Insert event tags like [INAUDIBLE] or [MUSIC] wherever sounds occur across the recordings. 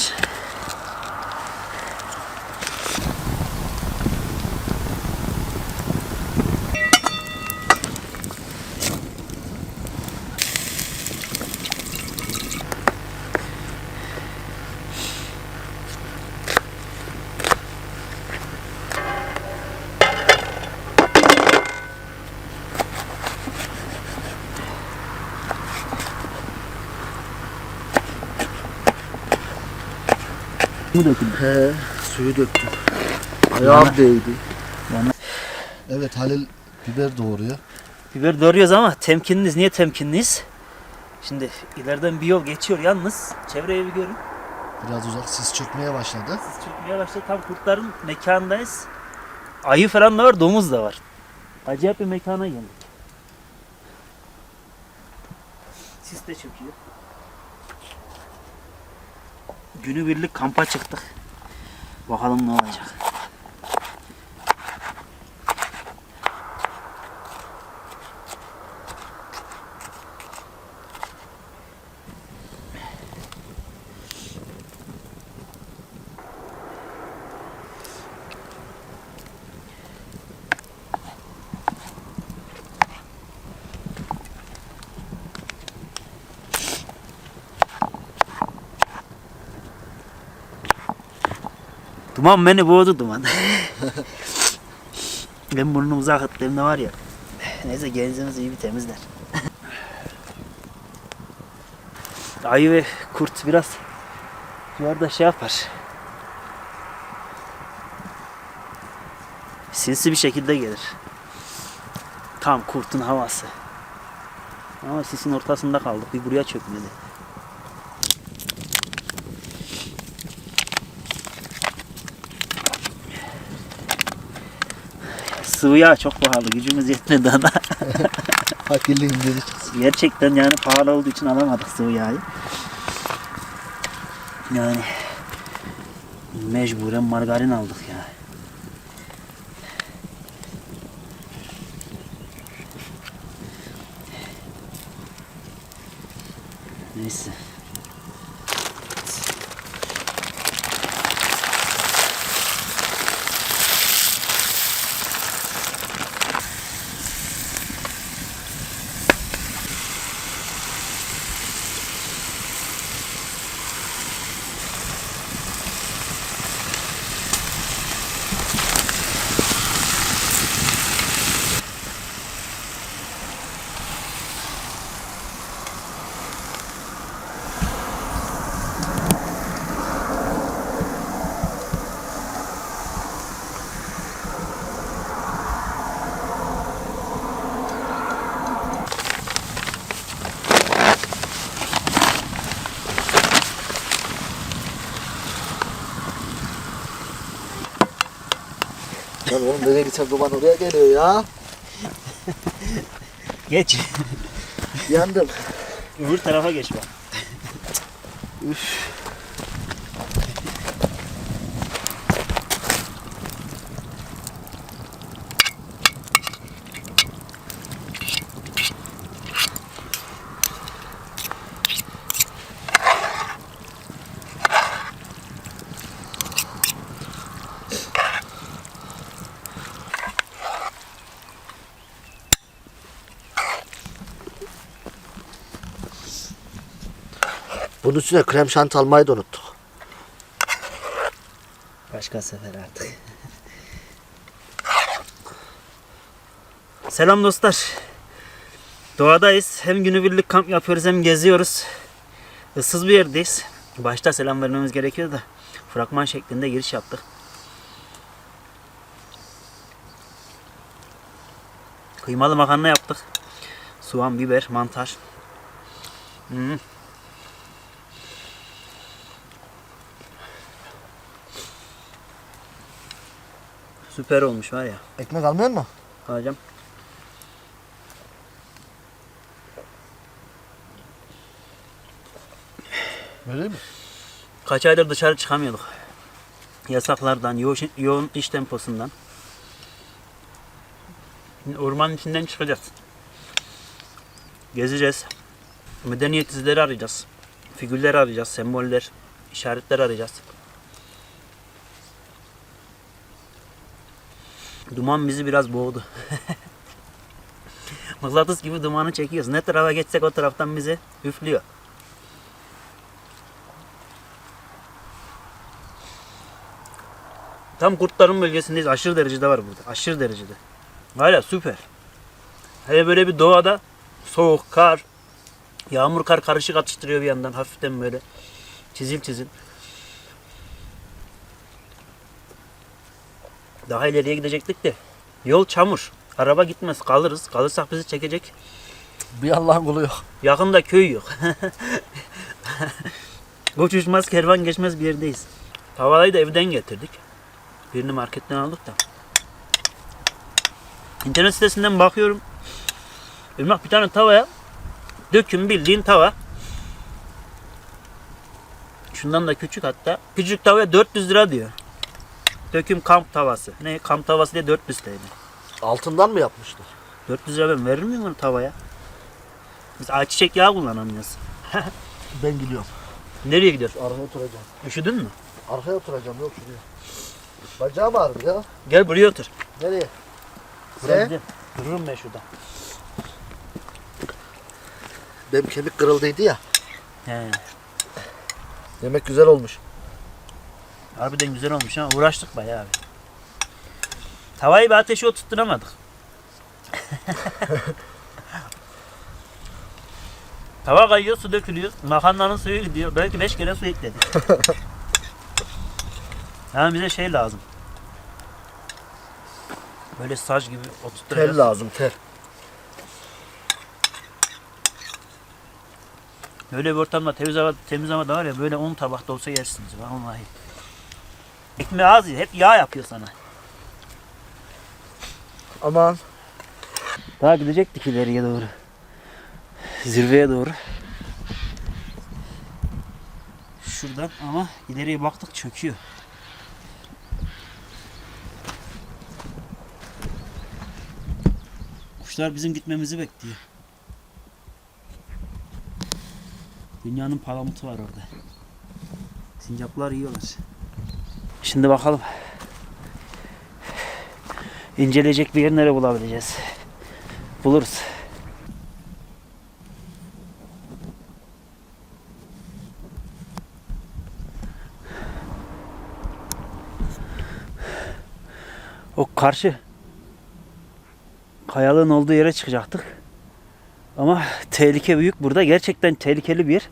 much. Bu döküldü. He, suyu döktüm. Ayağım Yana- değdi. yana- Evet Halil biber doğuruyor. Biber doğruyoruz ama temkinliyiz. Niye temkinliyiz? Şimdi ileriden bir yol geçiyor yalnız. Çevreyi bir görün. Biraz uzak sis çökmeye başladı. Siz çökmeye başladı. Tam kurtların mekanındayız. Ayı falan da var, domuz da var. Acayip bir mekana geldik. Sis de çöküyor. Günübirlik kampa çıktık. Bakalım ne olacak. Duman beni boğdu duman. [LAUGHS] ben burnumu akıttığımda var ya. Neyse genzimiz iyi bir temizler. [LAUGHS] Ayı ve kurt biraz duvarda şey yapar. Sinsi bir şekilde gelir. Tam kurtun havası. Ama sisin ortasında kaldık. Bir buraya çökmedi. Sıvı yağ çok pahalı. Gücümüz yetmedi ona. Fakirliğim dedik. Gerçekten yani pahalı olduğu için alamadık sıvı yağı. Yani mecburen margarin aldık ya. Neyse. Lan oğlum nereye gitsem duman oraya geliyor ya. [LAUGHS] Geç. Yandım. Öbür tarafa geç bak. Bunun üstüne krem şanti almayı da unuttuk. Başka sefer artık. [LAUGHS] Selam dostlar. Doğadayız. Hem günübirlik kamp yapıyoruz hem geziyoruz. Issız bir yerdeyiz. Başta selam vermemiz gerekiyor da fragman şeklinde giriş yaptık. Kıymalı makarna yaptık. Soğan, biber, mantar. Hmm. Süper olmuş var ya. Ekmek almıyor mu? Alacağım. Vereyim mi? Kaç aydır dışarı çıkamıyorduk. Yasaklardan, yoğun, yoğun iş temposundan. Şimdi ormanın içinden çıkacağız. Gezeceğiz. Medeniyet izleri arayacağız. Figürler arayacağız, semboller, işaretler arayacağız. Duman bizi biraz boğdu. [LAUGHS] Mıknatıs gibi dumanı çekiyoruz. Ne tarafa geçsek o taraftan bizi üflüyor. Tam kurtların bölgesindeyiz. Aşırı derecede var burada. Aşırı derecede. Ya süper. Hele böyle bir doğada soğuk, kar, yağmur kar karışık atıştırıyor bir yandan hafiften böyle. Çizil çizil. Daha ileriye gidecektik de yol çamur. Araba gitmez kalırız. Kalırsak bizi çekecek. Bir Allah'ın kulu yok. Yakında köy yok. [LAUGHS] Koç uçmaz kervan geçmez bir yerdeyiz. Tavayı da evden getirdik. Birini marketten aldık da. İnternet sitesinden bakıyorum. Irmak bir tane tavaya döküm bildiğin tava. Şundan da küçük hatta. Küçük tavaya 400 lira diyor. Döküm kamp tavası. Ne kamp tavası diye 400 TL. Altından mı yapmışlar? 400 lira ben verir miyim onu tavaya? Biz ayçiçek yağı kullanamıyoruz. [LAUGHS] Ben gidiyorum. Nereye gidiyorsun? Arkaya oturacağım. Üşüdün mü? Arkaya oturacağım yok şuraya. Bacağım ağrıdı ya. Gel buraya otur. Nereye? Buraya gidelim. Dururum ben şurada. Benim kemik kırıldıydı ya. He. Yemek güzel olmuş. Harbiden güzel olmuş ha. Uğraştık bayağı abi. Tavayı bir ateşe oturtturamadık. [LAUGHS] Tava kayıyor, su dökülüyor. Makarnanın suyu gidiyor. Belki beş kere su ekledik. yani [LAUGHS] bize şey lazım. Böyle saç gibi oturtturacağız. Tel lazım tel. Böyle bir ortamda temiz hava, temiz hava da var ya böyle 10 tabakta olsa yersiniz vallahi. Ekmeği az ye, hep yağ yapıyor sana. Aman. Daha gidecektik ileriye doğru. Zirveye doğru. Şuradan ama ileriye baktık çöküyor. Kuşlar bizim gitmemizi bekliyor. Dünyanın palamutu var orada. Sincaplar yiyorlar. Şimdi bakalım. İnceleyecek bir yer nere bulabileceğiz. Buluruz. O karşı kayalığın olduğu yere çıkacaktık. Ama tehlike büyük burada. Gerçekten tehlikeli bir yer.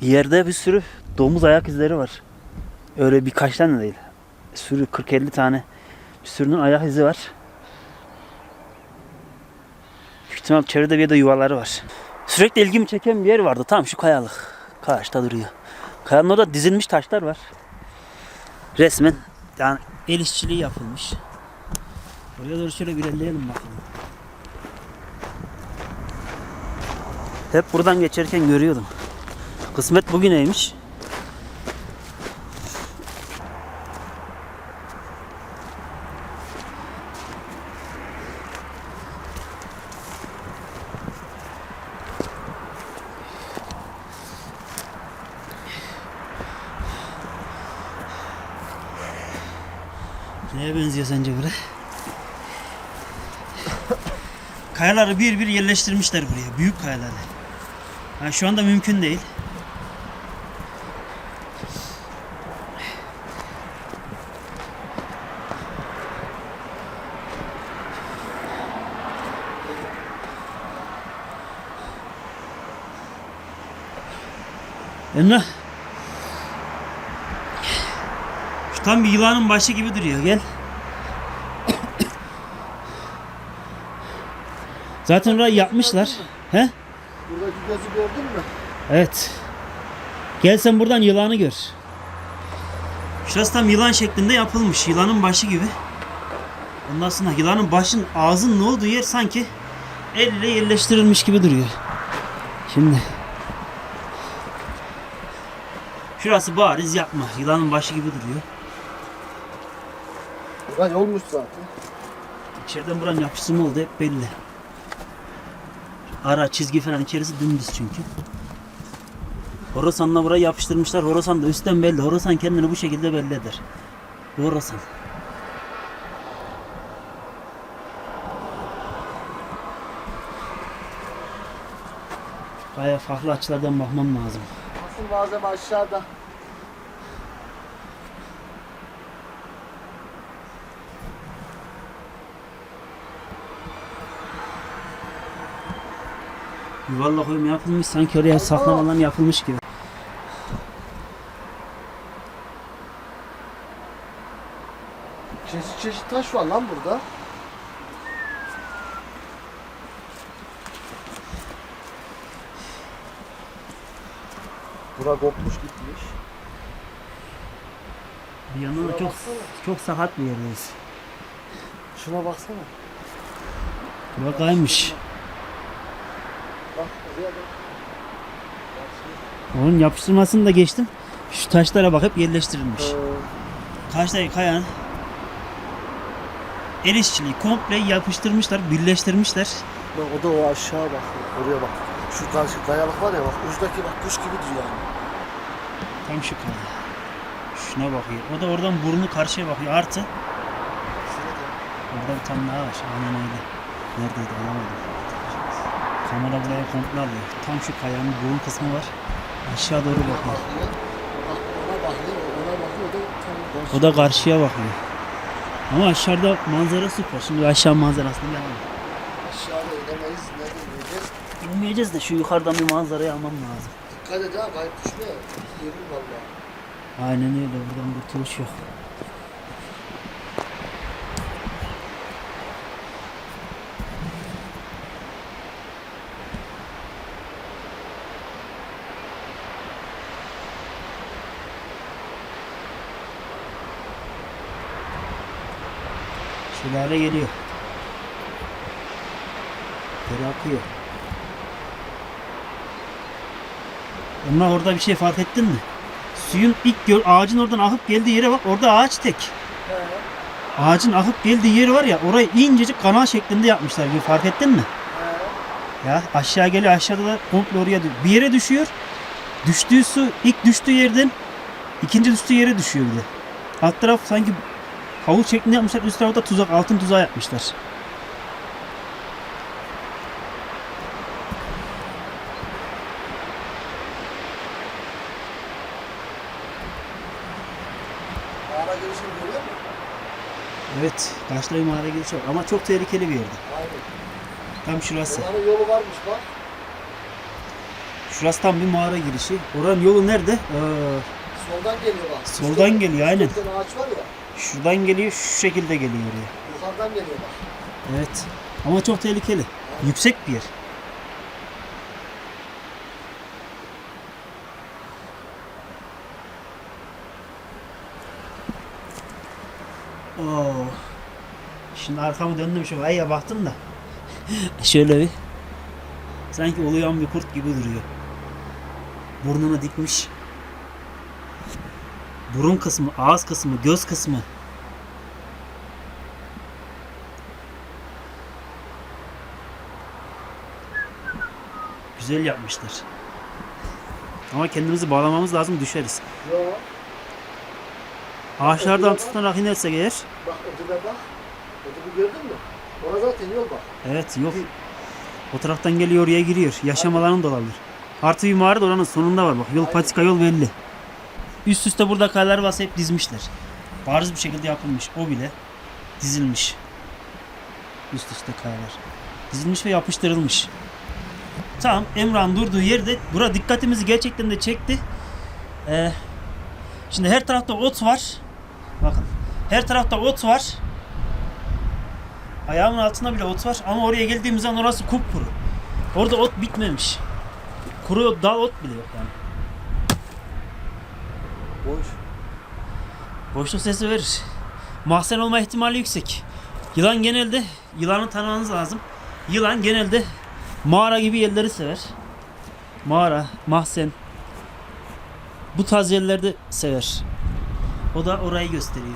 Yerde bir sürü domuz ayak izleri var. Öyle birkaç tane değil. Sürü 40-50 tane sürünün ayak izi var. Büyük ihtimal çevrede bir yerde yuvaları var. Sürekli ilgimi çeken bir yer vardı. Tam şu kayalık. Karşıda duruyor. Kayanın orada dizilmiş taşlar var. Resmen yani el işçiliği yapılmış. Oraya doğru şöyle bir elleyelim bakalım. Hep buradan geçerken görüyordum. Kısmet bugüneymiş. Bir bir yerleştirmişler buraya. Büyük kayaları. Ha, şu anda mümkün değil. Emrah. Şu tam bir yılanın başı gibi duruyor. Gel. Zaten orayı yapmışlar. He? Buradaki gözü gördün mü? Evet. Gel sen buradan yılanı gör. Şurası tam yılan şeklinde yapılmış. Yılanın başı gibi. Ondan sonra yılanın başın ağzının olduğu yer sanki el ile yerleştirilmiş gibi duruyor. Şimdi Şurası bariz yapma. Yılanın başı gibi duruyor. Bura yolmuş zaten. İçeriden buranın yapıştırma oldu hep belli. Ara çizgi falan içerisi dümdüz çünkü. Horasan'la burayı yapıştırmışlar. Horasan da üstten belli. Horasan kendini bu şekilde belli eder. Bu Horasan. Baya farklı açılardan bakmam lazım. Asıl malzeme aşağıda. Yuvarlak oyum yapılmış sanki oraya saklamadan yapılmış gibi. Çeşit çeşit taş var lan burada. Bura kopmuş gitmiş. Bir yandan da çok çok sakat bir yerdeyiz. Şuna baksana. Bura kaymış. Onun yapıştırmasını da geçtim. Şu taşlara bak hep yerleştirilmiş. Karşıdaki kayanın el işçiliği komple yapıştırmışlar, birleştirmişler. bak o da o aşağı bak. Oraya bak. Şu karşı kayalık var ya bak. Uçtaki bak kuş gibi duruyor yani. Tam şu kaya. Şuna bakıyor. O da oradan burnu karşıya bakıyor. Artı orada bir tane daha var. Aynen öyle. Neredeydi alamadım. Kamera buraya komple alıyor. Tam şu kayanın burun kısmı var. Aşağı doğru bakıyor. O da karşıya bakıyor. Ama aşağıda manzara süper. Şimdi aşağı manzarasını yapalım. Aşağıda inemeyiz. Nerede ineceğiz? Bilmeyeceğiz de şu yukarıdan bir manzarayı almam lazım. Dikkat et ha. Kayıp düşme. Yerim valla. Aynen öyle. Buradan kurtuluş yok. Şelale geliyor. Dere akıyor. Onlar orada bir şey fark ettin mi? Suyun ilk gör, ağacın oradan akıp geldiği yere bak orada ağaç tek. Ağacın akıp geldiği yeri var ya orayı incecik kanal şeklinde yapmışlar bir fark ettin mi? Ya aşağı geliyor aşağıda da komple oraya bir yere düşüyor. Düştüğü su ilk düştüğü yerden ikinci düştüğü yere düşüyor bir de. Alt taraf sanki havuz şeklinde yapmışlar üst tarafta tuzak altın tuzağı yapmışlar. Mağara girişini görüyor musun? Evet Taşlı mağara girişi var ama çok tehlikeli bir yerde. Aynen. Tam şurası. Oranın yolu varmış bak. Şurası tam bir mağara girişi. Oranın yolu nerede? Ee, Soldan geliyor bak. Soldan Üstte- geliyor, aynen. Bir ağaç var ya. Şuradan geliyor şu şekilde geliyor oraya. Yukarıdan geliyor bak. Evet. Ama çok tehlikeli. Yüksek bir yer. Oo. Şimdi arkamı döndüm şu aya baktım da. [LAUGHS] Şöyle bir. Sanki uluyan bir kurt gibi duruyor. Burnunu dikmiş. Burun kısmı, ağız kısmı, göz kısmı. Güzel yapmışlar. Ama kendimizi bağlamamız lazım düşeriz. Yo. Ağaçlardan tutunarak inersek eğer. Bak ödüle bak. Ödülü gördün mü? Orada zaten yol bak. Evet yok. O taraftan geliyor oraya giriyor. Yaşam alanı da olabilir. Artı bir mağara da oranın sonunda var bak. Yol patika yol belli. Üst üste burada kayalar varsa hep dizmişler. Bariz bir şekilde yapılmış. O bile dizilmiş. Üst üste kayalar. Dizilmiş ve yapıştırılmış. Tamam Emrah'ın durduğu yerde bura dikkatimizi gerçekten de çekti. Ee, şimdi her tarafta ot var. Bakın. Her tarafta ot var. Ayağımın altında bile ot var ama oraya geldiğimiz zaman orası kupkuru. Orada ot bitmemiş. Kuru dal ot bile yok yani. Boş. Boşluk sesi verir. Mahzen olma ihtimali yüksek. Yılan genelde, yılanı tanımanız lazım. Yılan genelde mağara gibi yerleri sever. Mağara, mahzen. Bu tarz yerlerde sever. O da orayı gösteriyor.